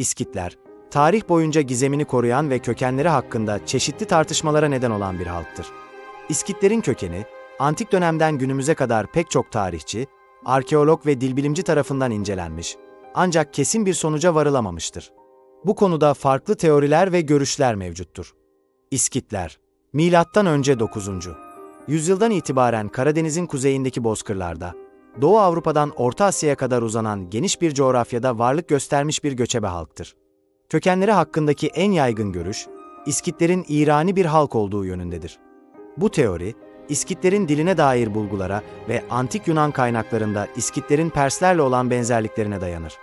İskitler, tarih boyunca gizemini koruyan ve kökenleri hakkında çeşitli tartışmalara neden olan bir halktır. İskitlerin kökeni, antik dönemden günümüze kadar pek çok tarihçi, arkeolog ve dilbilimci tarafından incelenmiş, ancak kesin bir sonuca varılamamıştır. Bu konuda farklı teoriler ve görüşler mevcuttur. İskitler, önce 9. yüzyıldan itibaren Karadeniz'in kuzeyindeki bozkırlarda, Doğu Avrupa'dan Orta Asya'ya kadar uzanan geniş bir coğrafyada varlık göstermiş bir göçebe halktır. Kökenleri hakkındaki en yaygın görüş, İskitlerin İrani bir halk olduğu yönündedir. Bu teori, İskitlerin diline dair bulgulara ve antik Yunan kaynaklarında İskitlerin Perslerle olan benzerliklerine dayanır.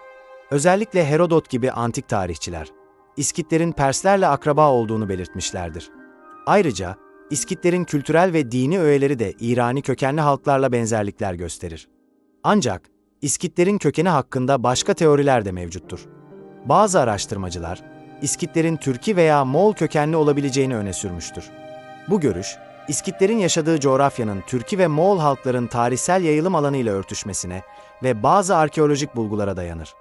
Özellikle Herodot gibi antik tarihçiler, İskitlerin Perslerle akraba olduğunu belirtmişlerdir. Ayrıca, İskitlerin kültürel ve dini öğeleri de İrani kökenli halklarla benzerlikler gösterir. Ancak, İskitlerin kökeni hakkında başka teoriler de mevcuttur. Bazı araştırmacılar, İskitlerin Türki veya Moğol kökenli olabileceğini öne sürmüştür. Bu görüş, İskitlerin yaşadığı coğrafyanın Türki ve Moğol halkların tarihsel yayılım alanıyla örtüşmesine ve bazı arkeolojik bulgulara dayanır.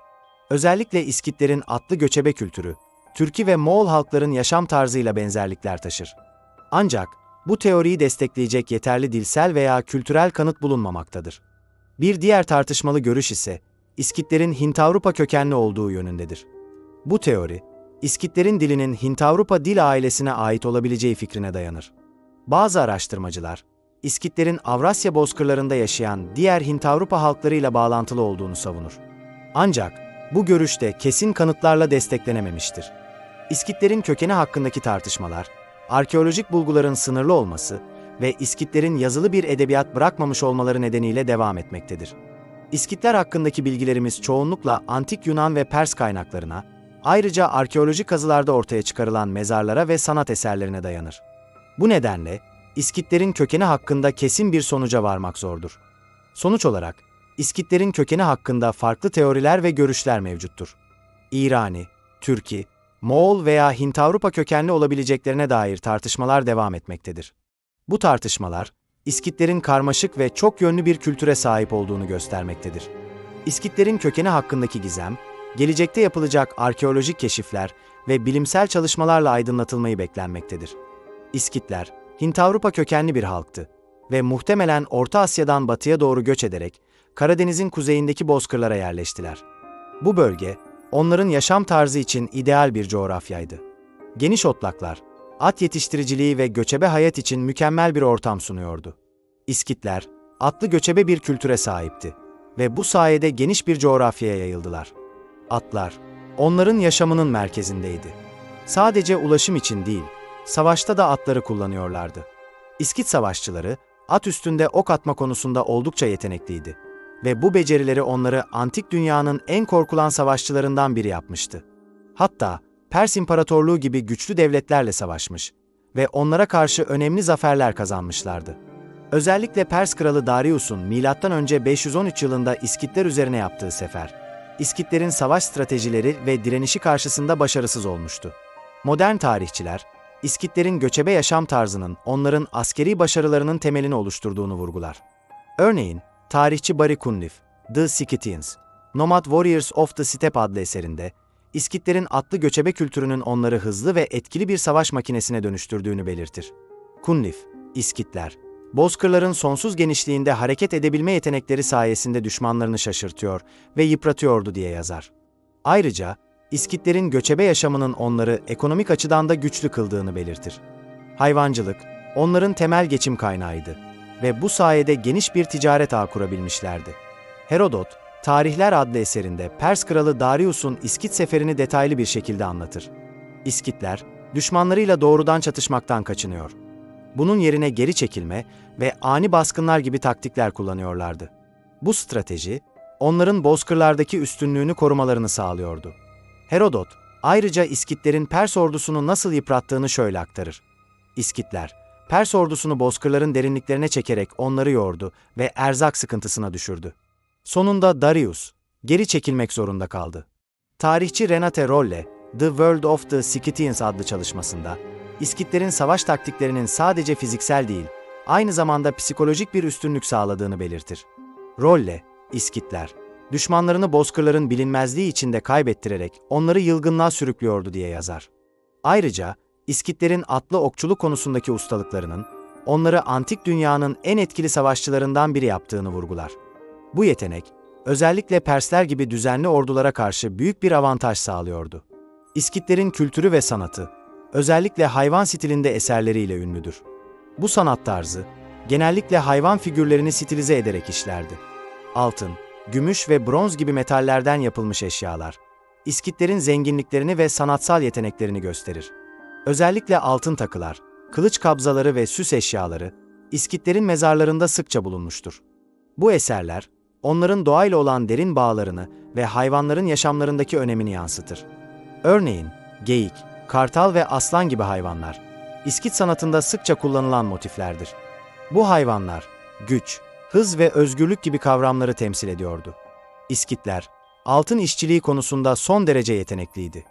Özellikle İskitlerin atlı göçebe kültürü, Türki ve Moğol halkların yaşam tarzıyla benzerlikler taşır. Ancak bu teoriyi destekleyecek yeterli dilsel veya kültürel kanıt bulunmamaktadır. Bir diğer tartışmalı görüş ise İskitlerin Hint-Avrupa kökenli olduğu yönündedir. Bu teori, İskitlerin dilinin Hint-Avrupa dil ailesine ait olabileceği fikrine dayanır. Bazı araştırmacılar, İskitlerin Avrasya bozkırlarında yaşayan diğer Hint-Avrupa halklarıyla bağlantılı olduğunu savunur. Ancak bu görüş de kesin kanıtlarla desteklenememiştir. İskitlerin kökeni hakkındaki tartışmalar, arkeolojik bulguların sınırlı olması ve İskitlerin yazılı bir edebiyat bırakmamış olmaları nedeniyle devam etmektedir. İskitler hakkındaki bilgilerimiz çoğunlukla antik Yunan ve Pers kaynaklarına, ayrıca arkeolojik kazılarda ortaya çıkarılan mezarlara ve sanat eserlerine dayanır. Bu nedenle İskitlerin kökeni hakkında kesin bir sonuca varmak zordur. Sonuç olarak İskitlerin kökeni hakkında farklı teoriler ve görüşler mevcuttur. İrani, Türki, Moğol veya Hint-Avrupa kökenli olabileceklerine dair tartışmalar devam etmektedir. Bu tartışmalar, İskitlerin karmaşık ve çok yönlü bir kültüre sahip olduğunu göstermektedir. İskitlerin kökeni hakkındaki gizem, gelecekte yapılacak arkeolojik keşifler ve bilimsel çalışmalarla aydınlatılmayı beklenmektedir. İskitler, Hint-Avrupa kökenli bir halktı ve muhtemelen Orta Asya'dan batıya doğru göç ederek Karadeniz'in kuzeyindeki bozkırlara yerleştiler. Bu bölge, onların yaşam tarzı için ideal bir coğrafyaydı. Geniş otlaklar, at yetiştiriciliği ve göçebe hayat için mükemmel bir ortam sunuyordu. İskitler, atlı göçebe bir kültüre sahipti ve bu sayede geniş bir coğrafyaya yayıldılar. Atlar, onların yaşamının merkezindeydi. Sadece ulaşım için değil, savaşta da atları kullanıyorlardı. İskit savaşçıları, at üstünde ok atma konusunda oldukça yetenekliydi ve bu becerileri onları antik dünyanın en korkulan savaşçılarından biri yapmıştı. Hatta Pers İmparatorluğu gibi güçlü devletlerle savaşmış ve onlara karşı önemli zaferler kazanmışlardı. Özellikle Pers kralı Darius'un M.Ö. 513 yılında İskitler üzerine yaptığı sefer, İskitlerin savaş stratejileri ve direnişi karşısında başarısız olmuştu. Modern tarihçiler, İskitlerin göçebe yaşam tarzının onların askeri başarılarının temelini oluşturduğunu vurgular. Örneğin, tarihçi Barry Cunliffe, The Scythians, Nomad Warriors of the Steppe adlı eserinde, İskitlerin atlı göçebe kültürünün onları hızlı ve etkili bir savaş makinesine dönüştürdüğünü belirtir. Cunliffe, İskitler, bozkırların sonsuz genişliğinde hareket edebilme yetenekleri sayesinde düşmanlarını şaşırtıyor ve yıpratıyordu diye yazar. Ayrıca, İskitlerin göçebe yaşamının onları ekonomik açıdan da güçlü kıldığını belirtir. Hayvancılık, onların temel geçim kaynağıydı ve bu sayede geniş bir ticaret ağı kurabilmişlerdi. Herodot, Tarihler adlı eserinde Pers kralı Darius'un İskit seferini detaylı bir şekilde anlatır. İskitler, düşmanlarıyla doğrudan çatışmaktan kaçınıyor. Bunun yerine geri çekilme ve ani baskınlar gibi taktikler kullanıyorlardı. Bu strateji, onların bozkırlardaki üstünlüğünü korumalarını sağlıyordu. Herodot, ayrıca İskitlerin Pers ordusunu nasıl yıprattığını şöyle aktarır. İskitler, Pers ordusunu bozkırların derinliklerine çekerek onları yordu ve erzak sıkıntısına düşürdü. Sonunda Darius, geri çekilmek zorunda kaldı. Tarihçi Renate Rolle, The World of the Scythians adlı çalışmasında, İskitlerin savaş taktiklerinin sadece fiziksel değil, aynı zamanda psikolojik bir üstünlük sağladığını belirtir. Rolle, İskitler, düşmanlarını bozkırların bilinmezliği içinde kaybettirerek onları yılgınlığa sürüklüyordu diye yazar. Ayrıca, İskitlerin atlı okçuluk konusundaki ustalıklarının, onları antik dünyanın en etkili savaşçılarından biri yaptığını vurgular. Bu yetenek, özellikle Persler gibi düzenli ordulara karşı büyük bir avantaj sağlıyordu. İskitlerin kültürü ve sanatı, özellikle hayvan stilinde eserleriyle ünlüdür. Bu sanat tarzı, genellikle hayvan figürlerini stilize ederek işlerdi. Altın, gümüş ve bronz gibi metallerden yapılmış eşyalar, İskitlerin zenginliklerini ve sanatsal yeteneklerini gösterir. Özellikle altın takılar, kılıç kabzaları ve süs eşyaları, İskitlerin mezarlarında sıkça bulunmuştur. Bu eserler, onların doğayla olan derin bağlarını ve hayvanların yaşamlarındaki önemini yansıtır. Örneğin, geyik, kartal ve aslan gibi hayvanlar, İskit sanatında sıkça kullanılan motiflerdir. Bu hayvanlar, güç, hız ve özgürlük gibi kavramları temsil ediyordu. İskitler, altın işçiliği konusunda son derece yetenekliydi.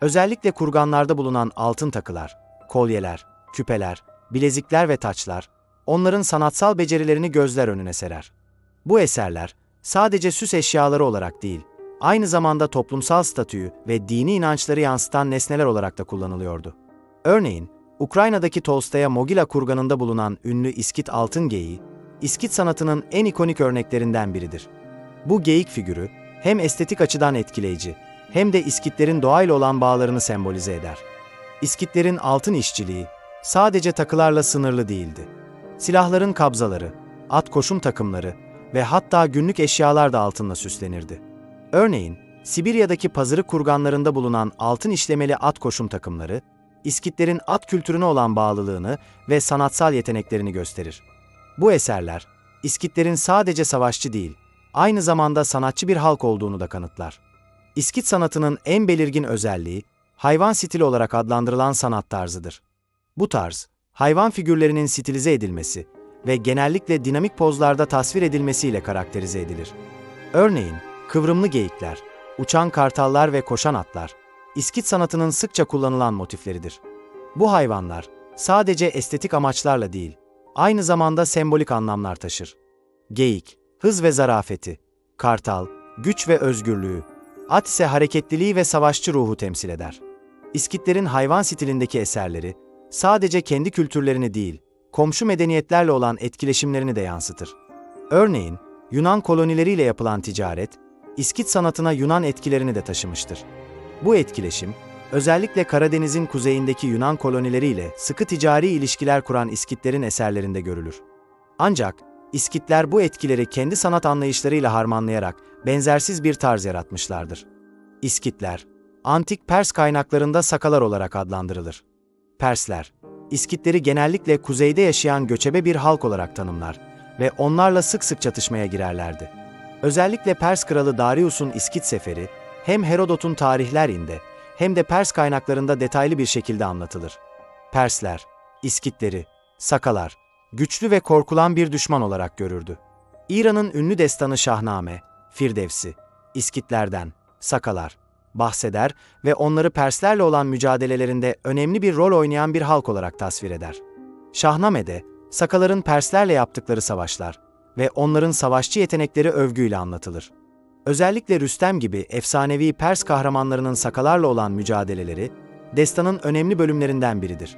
Özellikle kurganlarda bulunan altın takılar, kolyeler, küpeler, bilezikler ve taçlar, onların sanatsal becerilerini gözler önüne serer. Bu eserler, sadece süs eşyaları olarak değil, aynı zamanda toplumsal statüyü ve dini inançları yansıtan nesneler olarak da kullanılıyordu. Örneğin, Ukrayna'daki Tolstoy'a Mogila kurganında bulunan ünlü İskit altın geyiği, İskit sanatının en ikonik örneklerinden biridir. Bu geyik figürü, hem estetik açıdan etkileyici, hem de İskitlerin doğayla olan bağlarını sembolize eder. İskitlerin altın işçiliği, sadece takılarla sınırlı değildi. Silahların kabzaları, at koşum takımları ve hatta günlük eşyalar da altınla süslenirdi. Örneğin, Sibirya'daki pazarı kurganlarında bulunan altın işlemeli at koşum takımları, İskitlerin at kültürüne olan bağlılığını ve sanatsal yeteneklerini gösterir. Bu eserler, İskitlerin sadece savaşçı değil, aynı zamanda sanatçı bir halk olduğunu da kanıtlar. İskit sanatının en belirgin özelliği, hayvan stili olarak adlandırılan sanat tarzıdır. Bu tarz, hayvan figürlerinin stilize edilmesi ve genellikle dinamik pozlarda tasvir edilmesiyle karakterize edilir. Örneğin, kıvrımlı geyikler, uçan kartallar ve koşan atlar, İskit sanatının sıkça kullanılan motifleridir. Bu hayvanlar, sadece estetik amaçlarla değil, aynı zamanda sembolik anlamlar taşır. Geyik, hız ve zarafeti, kartal, güç ve özgürlüğü, at ise hareketliliği ve savaşçı ruhu temsil eder. İskitlerin hayvan stilindeki eserleri, sadece kendi kültürlerini değil, komşu medeniyetlerle olan etkileşimlerini de yansıtır. Örneğin, Yunan kolonileriyle yapılan ticaret, İskit sanatına Yunan etkilerini de taşımıştır. Bu etkileşim, özellikle Karadeniz'in kuzeyindeki Yunan kolonileriyle sıkı ticari ilişkiler kuran İskitlerin eserlerinde görülür. Ancak, İskitler bu etkileri kendi sanat anlayışlarıyla harmanlayarak benzersiz bir tarz yaratmışlardır. İskitler, antik Pers kaynaklarında sakalar olarak adlandırılır. Persler, İskitleri genellikle kuzeyde yaşayan göçebe bir halk olarak tanımlar ve onlarla sık sık çatışmaya girerlerdi. Özellikle Pers kralı Darius'un İskit seferi, hem Herodot'un tarihlerinde hem de Pers kaynaklarında detaylı bir şekilde anlatılır. Persler, İskitleri, Sakalar, güçlü ve korkulan bir düşman olarak görürdü. İran'ın ünlü destanı Şahname, Firdevsi, İskitlerden, Sakalar, bahseder ve onları Perslerle olan mücadelelerinde önemli bir rol oynayan bir halk olarak tasvir eder. Şahname'de, Sakaların Perslerle yaptıkları savaşlar ve onların savaşçı yetenekleri övgüyle anlatılır. Özellikle Rüstem gibi efsanevi Pers kahramanlarının Sakalarla olan mücadeleleri, destanın önemli bölümlerinden biridir.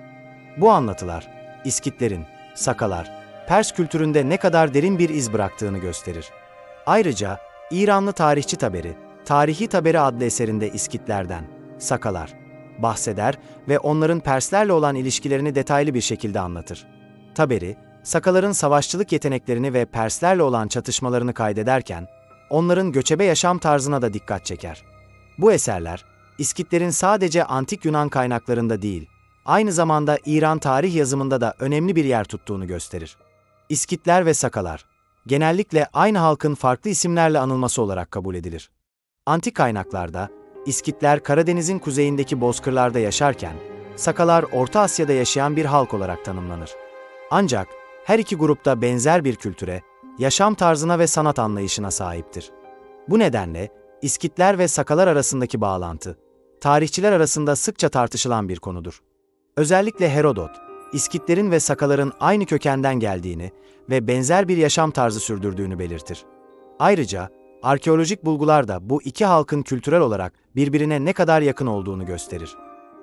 Bu anlatılar, İskitlerin, Sakalar, Pers kültüründe ne kadar derin bir iz bıraktığını gösterir. Ayrıca, İranlı tarihçi Taberi, Tarihi Taberi adlı eserinde İskitlerden, Sakalar, bahseder ve onların Perslerle olan ilişkilerini detaylı bir şekilde anlatır. Taberi, Sakaların savaşçılık yeteneklerini ve Perslerle olan çatışmalarını kaydederken, onların göçebe yaşam tarzına da dikkat çeker. Bu eserler, İskitlerin sadece antik Yunan kaynaklarında değil, aynı zamanda İran tarih yazımında da önemli bir yer tuttuğunu gösterir. İskitler ve Sakalar, genellikle aynı halkın farklı isimlerle anılması olarak kabul edilir. Antik kaynaklarda, İskitler Karadeniz'in kuzeyindeki bozkırlarda yaşarken, Sakalar Orta Asya'da yaşayan bir halk olarak tanımlanır. Ancak her iki grupta benzer bir kültüre, yaşam tarzına ve sanat anlayışına sahiptir. Bu nedenle İskitler ve Sakalar arasındaki bağlantı, tarihçiler arasında sıkça tartışılan bir konudur. Özellikle Herodot, İskitlerin ve Sakaların aynı kökenden geldiğini ve benzer bir yaşam tarzı sürdürdüğünü belirtir. Ayrıca arkeolojik bulgular da bu iki halkın kültürel olarak birbirine ne kadar yakın olduğunu gösterir.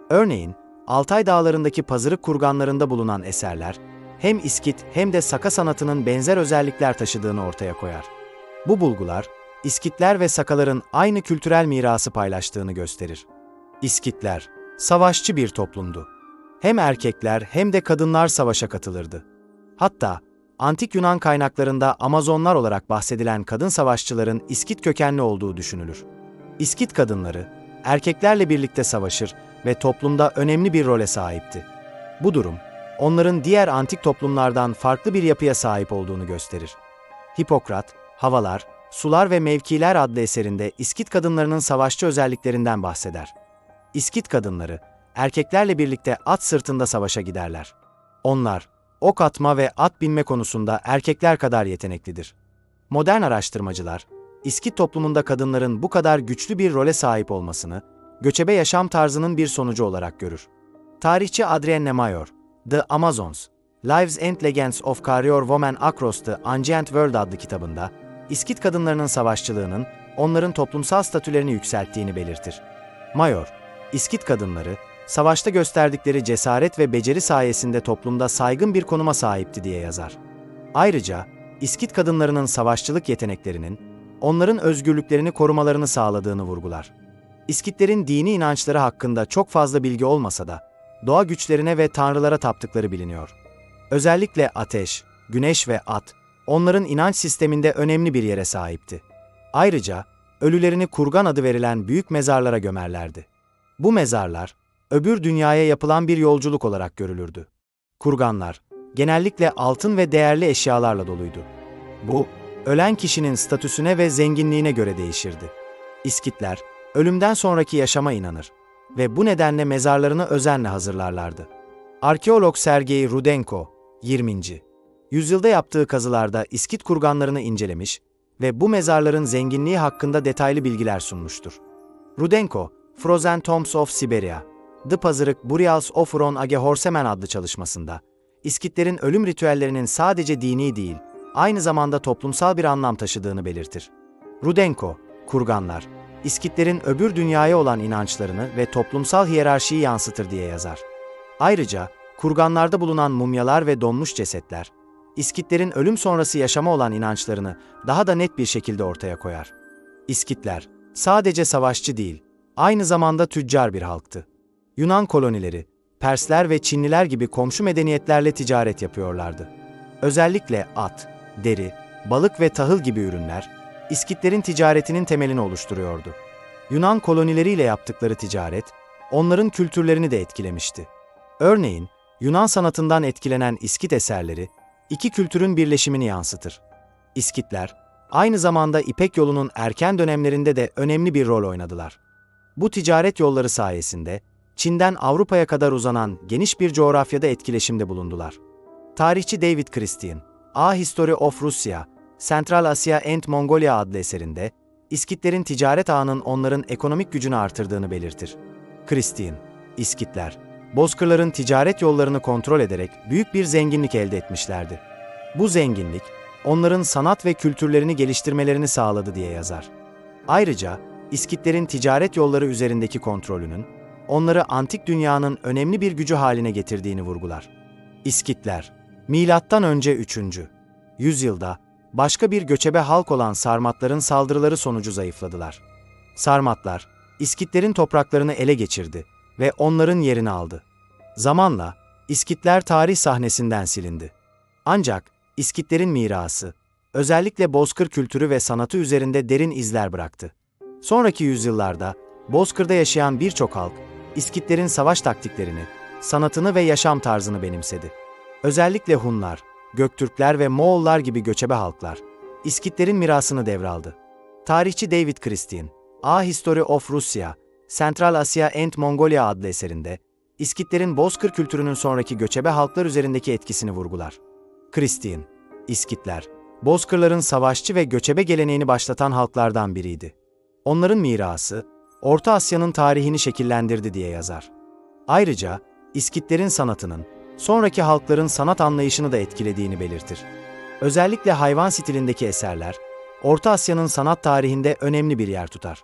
Örneğin, Altay Dağları'ndaki pazırık kurganlarında bulunan eserler, hem İskit hem de Saka sanatının benzer özellikler taşıdığını ortaya koyar. Bu bulgular, İskitler ve Sakaların aynı kültürel mirası paylaştığını gösterir. İskitler, savaşçı bir toplumdu. Hem erkekler hem de kadınlar savaşa katılırdı. Hatta antik Yunan kaynaklarında Amazonlar olarak bahsedilen kadın savaşçıların İskit kökenli olduğu düşünülür. İskit kadınları erkeklerle birlikte savaşır ve toplumda önemli bir role sahipti. Bu durum onların diğer antik toplumlardan farklı bir yapıya sahip olduğunu gösterir. Hipokrat, Havalar, Sular ve Mevkiler adlı eserinde İskit kadınlarının savaşçı özelliklerinden bahseder. İskit kadınları erkeklerle birlikte at sırtında savaşa giderler. Onlar ok atma ve at binme konusunda erkekler kadar yeteneklidir. Modern araştırmacılar, İskit toplumunda kadınların bu kadar güçlü bir role sahip olmasını, göçebe yaşam tarzının bir sonucu olarak görür. Tarihçi Adrien Nemayor, The Amazons, Lives and Legends of Warrior Women Across the Ancient World adlı kitabında, İskit kadınlarının savaşçılığının onların toplumsal statülerini yükselttiğini belirtir. Mayor, İskit kadınları, savaşta gösterdikleri cesaret ve beceri sayesinde toplumda saygın bir konuma sahipti diye yazar. Ayrıca, İskit kadınlarının savaşçılık yeteneklerinin, onların özgürlüklerini korumalarını sağladığını vurgular. İskitlerin dini inançları hakkında çok fazla bilgi olmasa da, doğa güçlerine ve tanrılara taptıkları biliniyor. Özellikle ateş, güneş ve at, onların inanç sisteminde önemli bir yere sahipti. Ayrıca, ölülerini kurgan adı verilen büyük mezarlara gömerlerdi. Bu mezarlar, öbür dünyaya yapılan bir yolculuk olarak görülürdü. Kurganlar, genellikle altın ve değerli eşyalarla doluydu. Bu, ölen kişinin statüsüne ve zenginliğine göre değişirdi. İskitler, ölümden sonraki yaşama inanır ve bu nedenle mezarlarını özenle hazırlarlardı. Arkeolog Sergei Rudenko, 20. yüzyılda yaptığı kazılarda İskit kurganlarını incelemiş ve bu mezarların zenginliği hakkında detaylı bilgiler sunmuştur. Rudenko, Frozen Tombs of Siberia, The Pazırık Burials of Ron Age Horsemen adlı çalışmasında, İskitlerin ölüm ritüellerinin sadece dini değil, aynı zamanda toplumsal bir anlam taşıdığını belirtir. Rudenko, kurganlar, İskitlerin öbür dünyaya olan inançlarını ve toplumsal hiyerarşiyi yansıtır diye yazar. Ayrıca, kurganlarda bulunan mumyalar ve donmuş cesetler, İskitlerin ölüm sonrası yaşama olan inançlarını daha da net bir şekilde ortaya koyar. İskitler, sadece savaşçı değil, aynı zamanda tüccar bir halktı. Yunan kolonileri, Persler ve Çinliler gibi komşu medeniyetlerle ticaret yapıyorlardı. Özellikle at, deri, balık ve tahıl gibi ürünler, İskitlerin ticaretinin temelini oluşturuyordu. Yunan kolonileriyle yaptıkları ticaret, onların kültürlerini de etkilemişti. Örneğin, Yunan sanatından etkilenen İskit eserleri, iki kültürün birleşimini yansıtır. İskitler, aynı zamanda İpek yolunun erken dönemlerinde de önemli bir rol oynadılar. Bu ticaret yolları sayesinde, Çin'den Avrupa'ya kadar uzanan geniş bir coğrafyada etkileşimde bulundular. Tarihçi David Christian, A History of Russia, Central Asia and Mongolia adlı eserinde, İskitlerin ticaret ağının onların ekonomik gücünü artırdığını belirtir. Christian, İskitler, Bozkırların ticaret yollarını kontrol ederek büyük bir zenginlik elde etmişlerdi. Bu zenginlik, onların sanat ve kültürlerini geliştirmelerini sağladı diye yazar. Ayrıca, İskitlerin ticaret yolları üzerindeki kontrolünün, onları antik dünyanın önemli bir gücü haline getirdiğini vurgular. İskitler, milattan önce 3. yüzyılda başka bir göçebe halk olan Sarmatların saldırıları sonucu zayıfladılar. Sarmatlar, İskitlerin topraklarını ele geçirdi ve onların yerini aldı. Zamanla İskitler tarih sahnesinden silindi. Ancak İskitlerin mirası, özellikle bozkır kültürü ve sanatı üzerinde derin izler bıraktı. Sonraki yüzyıllarda Bozkır'da yaşayan birçok halk, İskitlerin savaş taktiklerini, sanatını ve yaşam tarzını benimsedi. Özellikle Hunlar, Göktürkler ve Moğollar gibi göçebe halklar, İskitlerin mirasını devraldı. Tarihçi David Christian, A History of Russia, Central Asia and Mongolia adlı eserinde, İskitlerin Bozkır kültürünün sonraki göçebe halklar üzerindeki etkisini vurgular. Christian, İskitler, Bozkırların savaşçı ve göçebe geleneğini başlatan halklardan biriydi. Onların mirası, Orta Asya'nın tarihini şekillendirdi diye yazar. Ayrıca, İskitlerin sanatının, sonraki halkların sanat anlayışını da etkilediğini belirtir. Özellikle hayvan stilindeki eserler, Orta Asya'nın sanat tarihinde önemli bir yer tutar.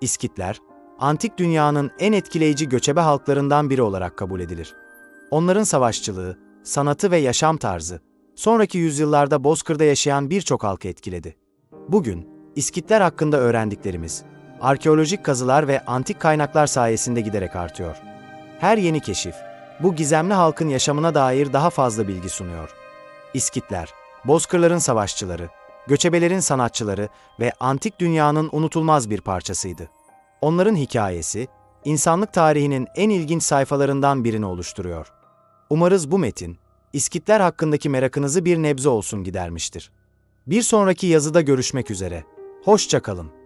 İskitler, antik dünyanın en etkileyici göçebe halklarından biri olarak kabul edilir. Onların savaşçılığı, sanatı ve yaşam tarzı, sonraki yüzyıllarda Bozkır'da yaşayan birçok halkı etkiledi. Bugün, İskitler hakkında öğrendiklerimiz, arkeolojik kazılar ve antik kaynaklar sayesinde giderek artıyor. Her yeni keşif, bu gizemli halkın yaşamına dair daha fazla bilgi sunuyor. İskitler, Bozkırların savaşçıları, göçebelerin sanatçıları ve antik dünyanın unutulmaz bir parçasıydı. Onların hikayesi, insanlık tarihinin en ilginç sayfalarından birini oluşturuyor. Umarız bu metin, İskitler hakkındaki merakınızı bir nebze olsun gidermiştir. Bir sonraki yazıda görüşmek üzere. Hoşça kalın.